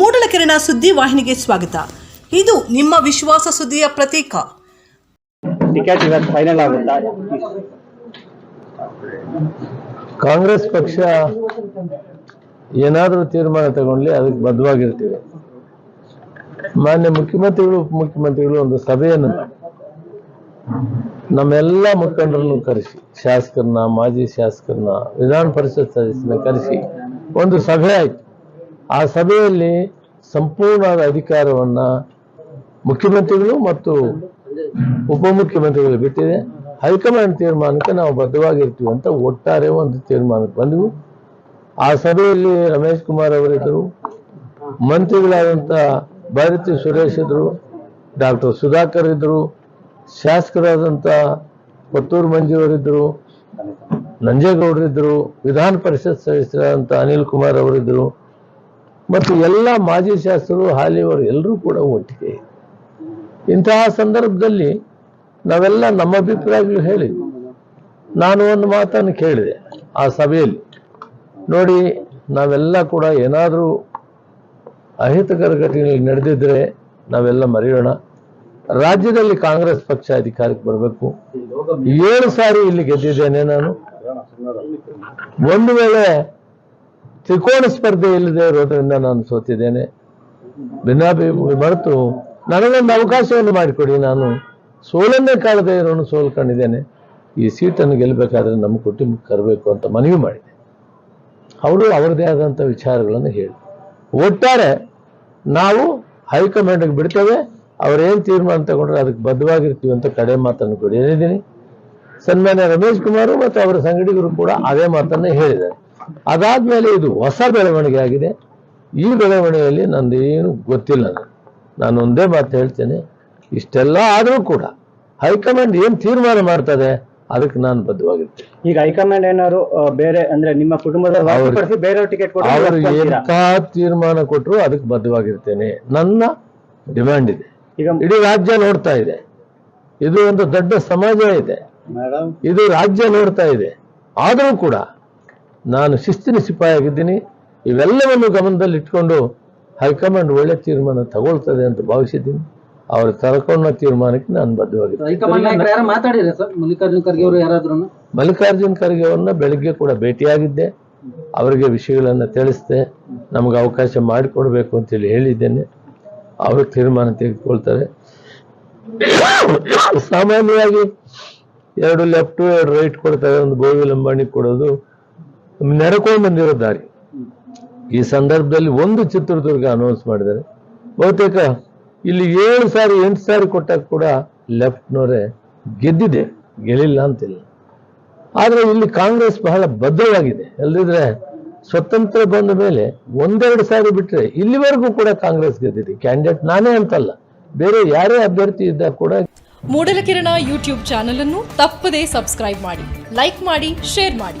ಮೂಡಲಕೆರೆನ ಸುದ್ದಿ ವಾಹಿನಿಗೆ ಸ್ವಾಗತ. ಇದು ನಿಮ್ಮ ವಿಶ್ವಾಸ ಸುದ್ದಿಯ ಪ್ರತೀಕ. ಟಿಕೆಟ್ ಇವತ್ತು ಫೈನಲ್ ಆಗುತ್ತಾ? ಕಾಂಗ್ರೆಸ್ ಪಕ್ಷ ಏನಾದರೂ ತೀರ್ಮಾನ ತಗೊಂಡ್ಲಿ ಅದಕ್ಕೆ ಬದ್ಧವಾಗಿರ್ತೀವಿ. ಮಾನ್ಯ ಮುಖ್ಯಮಂತ್ರಿಗಳು ಉಪಮುಖ್ಯಮಂತ್ರಿಗಳು ಒಂದು ಸಭೆಯನ್ನು ನಮ್ಮೆಲ್ಲ ಮುಖಂಡರನ್ನು ಕರೆಸಿ ಶಾಸಕರನ್ನ ಮಾಜಿ ಶಾಸಕರನ್ನ ವಿಧಾನ ಪರಿಷತ್ ಸದಸ್ಯರನ್ನ ಕರೆಸಿ ಒಂದು ಸಭೆ ಆಯ್ತು. ಆ ಸಭೆಯಲ್ಲಿ ಸಂಪೂರ್ಣವಾದ ಅಧಿಕಾರವನ್ನ ಮುಖ್ಯಮಂತ್ರಿಗಳು ಮತ್ತು ಉಪಮುಖ್ಯಮಂತ್ರಿಗಳು ಬಿಟ್ಟಿದೆ. ಹೈಕಮಾಂಡ್ ತೀರ್ಮಾನಕ್ಕೆ ನಾವು ಬದ್ಧವಾಗಿರ್ತೀವಿ ಅಂತ ಒಟ್ಟಾರೆ ಒಂದು ತೀರ್ಮಾನಕ್ಕೆ ಬಂದವು. ಆ ಸಭೆಯಲ್ಲಿ ರಮೇಶ್ ಕುಮಾರ್ ಅವರಿದ್ದರು ಮಂತ್ರಿಗಳಾದಂಥ ಭಾರತಿ ಸುರೇಶ್ ಇದ್ರು, ಡಾಕ್ಟರ್ ಸುಧಾಕರ್ ಇದ್ರು ಶಾಸಕರಾದಂಥ ಪತ್ತೂರು ಮಂಜುವರಿದ್ದರು ನಂಜೇಗೌಡರಿದ್ದರು ವಿಧಾನ ಪರಿಷತ್ ಸದಸ್ಯರಾದಂಥ ಅನಿಲ್ ಕುಮಾರ್ ಅವರಿದ್ದರು ಮತ್ತು ಎಲ್ಲ ಮಾಜಿ ಶಾಸಕರು, ಹಾಲಿಯವರು ಎಲ್ಲರೂ ಕೂಡ ಒಟ್ಟಿಗೆ. ಇಂತಹ ಸಂದರ್ಭದಲ್ಲಿ ನಾವೆಲ್ಲ ನಮ್ಮ ಅಭಿಪ್ರಾಯಗಳು ಹೇಳಿದ್ವಿ. ನಾನು ಒಂದು ಮಾತನ್ನು ಕೇಳಿದೆ ಆ ಸಭೆಯಲ್ಲಿ. ನೋಡಿ, ನಾವೆಲ್ಲ ಕೂಡ ಏನಾದರೂ ಅಹಿತಕರ ಘಟನೆಗಳು ನಡೆದಿದ್ರೆ ನಾವೆಲ್ಲ ಮರೆಯೋಣ. ರಾಜ್ಯದಲ್ಲಿ ಕಾಂಗ್ರೆಸ್ ಪಕ್ಷ ಅಧಿಕಾರಕ್ಕೆ ಬರಬೇಕು. ಏಳು ಸಾರಿ ಇಲ್ಲಿ ಗೆದ್ದಿದ್ದೇನೆ ನಾನು. ಒಂದು ವೇಳೆ ತ್ರಿಕೋಣ ಸ್ಪರ್ಧೆ ಇಲ್ಲದೆ ಇರೋದ್ರಿಂದ ನಾನು ಸೋತಿದ್ದೇನೆ. ಭಿನ್ನಾಭಿಪ್ರಾಯ ಮರೆತು ನನಗೊಂದು ಅವಕಾಶವನ್ನು ಮಾಡಿಕೊಡಿ. ನಾನು ಸೋಲನ್ನೇ ಕಾಳದೇ ಇರೋನು ಸೋಲ್ಕೊಂಡಿದ್ದೇನೆ ಈ ಸೀಟನ್ನು ಗೆಲ್ಲಬೇಕಾದ್ರೆ ನಮ್ಮ ಕುಟುಂಬಕ್ಕೆ ಕರಬೇಕು ಅಂತ ಮನವಿ ಮಾಡಿದೆ. ಅವರು ಅವರದೇ ಆದಂಥ ವಿಚಾರಗಳನ್ನು ಹೇಳಿ ಒಟ್ಟಾರೆ ನಾವು ಹೈಕಮಾಂಡ್ಗೆ ಬಿಡ್ತೇವೆ. ಅವ್ರೇನು ತೀರ್ಮಾನ ತಗೊಂಡ್ರೆ ಅದಕ್ಕೆ ಬದ್ಧವಾಗಿರ್ತೀವಿ ಅಂತ ಕಡೆ ಮಾತನ್ನು ಕೂಡ. ಹೇಳಿದ್ದೀನಿ ಸನ್ಮಾನ್ಯ ರಮೇಶ್ ಕುಮಾರ್ ಮತ್ತು ಅವರ ಸಂಗಡಿಗರು ಕೂಡ ಅದೇ ಮಾತನ್ನು ಹೇಳಿದ್ದಾರೆ. ಅದಾದ್ಮೇಲೆ ಇದು ಹೊಸ ಬೆಳವಣಿಗೆ ಆಗಿದೆ. ಈ ಬೆಳವಣಿಗೆಯಲ್ಲಿ ನಂದೇನು ಗೊತ್ತಿಲ್ಲ. ನಾನು. ಒಂದೇ ಮಾತು ಹೇಳ್ತೇನೆ ಇಷ್ಟೆಲ್ಲ ಆದರೂ ಕೂಡ ಹೈಕಮಾಂಡ್ ಏನು ತೀರ್ಮಾನ ಮಾಡ್ತದೆ ಅದಕ್ಕೆ ನಾನು ಬದ್ಧವಾಗಿರ್ತೇನೆ. ಈಗ ಹೈಕಮಾಂಡ್ ಏನಾದ್ರು ಬೇರೆ ಅಂದ್ರೆ ನಿಮ್ಮ ಕುಟುಂಬದ ಬೇರೆ ಟಿಕೆಟ್ ಅವರು ಎಂಥ ತೀರ್ಮಾನ ಕೊಟ್ಟರು ಅದಕ್ಕೆ ಬದ್ಧವಾಗಿರ್ತೇನೆ. ನನ್ನ ಡಿಮ್ಯಾಂಡ್ ಇದೆ. ಈಗ ಇಡೀ ರಾಜ್ಯ ನೋಡ್ತಾ ಇದೆ. ಇದು ಒಂದು ದೊಡ್ಡ ಸಮಾಜ ಇದೆ. ಮೇಡಮ್. ಇದು ರಾಜ್ಯ ನೋಡ್ತಾ ಇದೆ. ಆದರೂ ಕೂಡ ನಾನು ಶಿಸ್ತಿನ ಸಿಪಾಯಿಯಾಗಿದ್ದೀನಿ. ಇವೆಲ್ಲವನ್ನು ಗಮನದಲ್ಲಿಟ್ಕೊಂಡು ಹೈಕಮಾಂಡ್ ಒಳ್ಳೆ ತೀರ್ಮಾನ ತಗೊಳ್ತದೆ ಅಂತ ಭಾವಿಸಿದ್ದೀನಿ. ಅವರು ತರಕೊಂಡ ತೀರ್ಮಾನಕ್ಕೆ ನಾನು ಬದ್ಧವಾಗಿದ್ದೆ ಖರ್ಗೆ ಮಲ್ಲಿಕಾರ್ಜುನ್ ಖರ್ಗೆ ಅವರನ್ನ ಬೆಳಿಗ್ಗೆ ಕೂಡ ಭೇಟಿಯಾಗಿದ್ದೆ. ಅವರಿಗೆ ವಿಷಯಗಳನ್ನು ತಿಳಿಸಿದೆ. ನಮಗೆ ಅವಕಾಶ ಮಾಡಿಕೊಡ್ಬೇಕು ಅಂತೇಳಿ ಹೇಳಿದ್ದೇನೆ. ಅವರು ತೀರ್ಮಾನ ತೆಗೆದುಕೊಳ್ತಾರೆ. ಸಾಮಾನ್ಯವಾಗಿ ಎರಡು ಲೆಫ್ಟ್ ಎರಡು ರೈಟ್ ಕೊಡ್ತಾರೆ. ಒಂದು ಗೋವಿ ಲಂಬಾಣಿ ಕೊಡೋದು. ನೆರಕೊಂಡು ಬಂದಿರೋ ದಾರಿ. ಈ ಸಂದರ್ಭದಲ್ಲಿ ಒಂದು ಚಿತ್ರದುರ್ಗ ಅನೌನ್ಸ್ ಮಾಡಿದ್ದಾರೆ. ಬಹುತೇಕ ಇಲ್ಲಿ ಏಳು ಸಾರಿ, ಎಂಟು ಸಾರಿ ಕೊಟ್ಟಾಗ ಕೂಡ ಲೆಫ್ಟ್ನವರೇ ಗೆದ್ದಿದೆ. ಗೆಲ್ಲಿಲ್ಲ ಅಂತಿಲ್ಲ. ಆದರೆ ಇಲ್ಲಿ ಕಾಂಗ್ರೆಸ್ ಬಹಳ ಬದ್ಧವಾಗಿದೆ ಎಲ್ಲಿದ್ರೆ ಸ್ವತಂತ್ರ ಬಂದ ಮೇಲೆ ಒಂದೆರಡು ಸಾರಿ ಬಿಟ್ಟರೆ ಇಲ್ಲಿವರೆಗೂ ಕೂಡ ಕಾಂಗ್ರೆಸ್ ಗೆದ್ದಿದೆ. ಕ್ಯಾಂಡಿಡೇಟ್ ನಾನೇ ಅಂತಲ್ಲ. ಬೇರೆ ಯಾರೇ ಅಭ್ಯರ್ಥಿ ಇದ್ದ ಕೂಡ ಮೂಡಲಕಿರಣ ಯೂಟ್ಯೂಬ್ ಚಾನಲ್ ಅನ್ನು ತಪ್ಪದೇ ಸಬ್ಸ್ಕ್ರೈಬ್ ಮಾಡಿ, ಲೈಕ್ ಮಾಡಿ, ಶೇರ್ ಮಾಡಿ.